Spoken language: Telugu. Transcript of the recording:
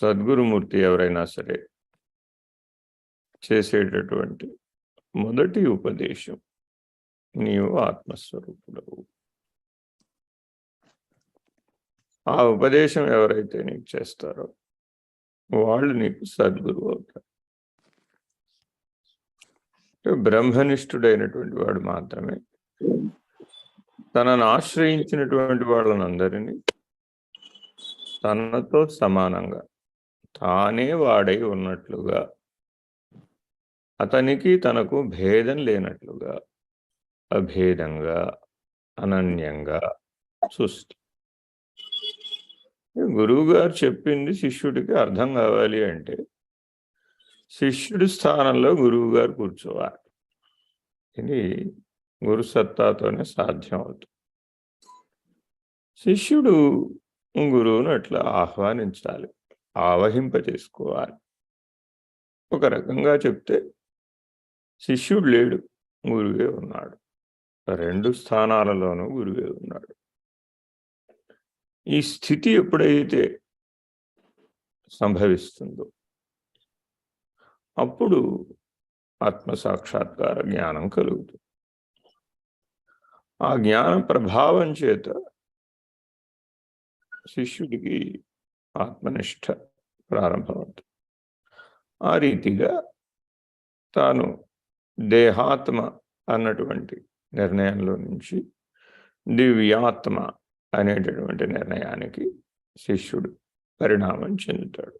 సద్గురుమూర్తి ఎవరైనా సరే చేసేటటువంటి మొదటి ఉపదేశం నీవు ఆత్మస్వరూపుడవు. ఆ ఉపదేశం ఎవరైతే నీకు చేస్తారో వాళ్ళు నీకు సద్గురువు అవుతారు. బ్రహ్మనిష్ఠుడైనటువంటి వాడు మాత్రమే తనను ఆశ్రయించినటువంటి వాళ్ళనందరినీ తనతో సమానంగా తానే వాడై ఉన్నట్లుగా. అతనికి తనకు భేదం లేనట్లుగా. అభేదంగా అనన్యంగా చూస్తుంది గురువు గారు చెప్పింది శిష్యుడికి అర్థం కావాలి అంటే శిష్యుడి స్థానంలో గురువు గారు కూర్చోవాలి. ఇది గురు సత్తాతోనే సాధ్యం అవుతుంది. శిష్యుడు గురువును అట్లా ఆహ్వానించాలి. ఆవహింప చేసుకోవాలి ఒక రకంగా చెప్తే శిష్యుడు లేడు గురువే ఉన్నాడు. రెండు స్థానాలలోనూ గురువే ఉన్నాడు. ఈ స్థితి ఎప్పుడైతే సంభవిస్తుందో అప్పుడు ఆత్మసాక్షాత్కార జ్ఞానం కలుగుతుంది. ఆ జ్ఞాన ప్రభావం చేత శిష్యుడికి ఆత్మనిష్ట ప్రారంభమవుతుంది. ఆ రీతిగా తాను దేహాత్మ అన్నటువంటి నిర్ణయంలో నుంచి దివ్యాత్మ అనేటటువంటి నిర్ణయానికి శిష్యుడు పరిణామం చెందుతాడు.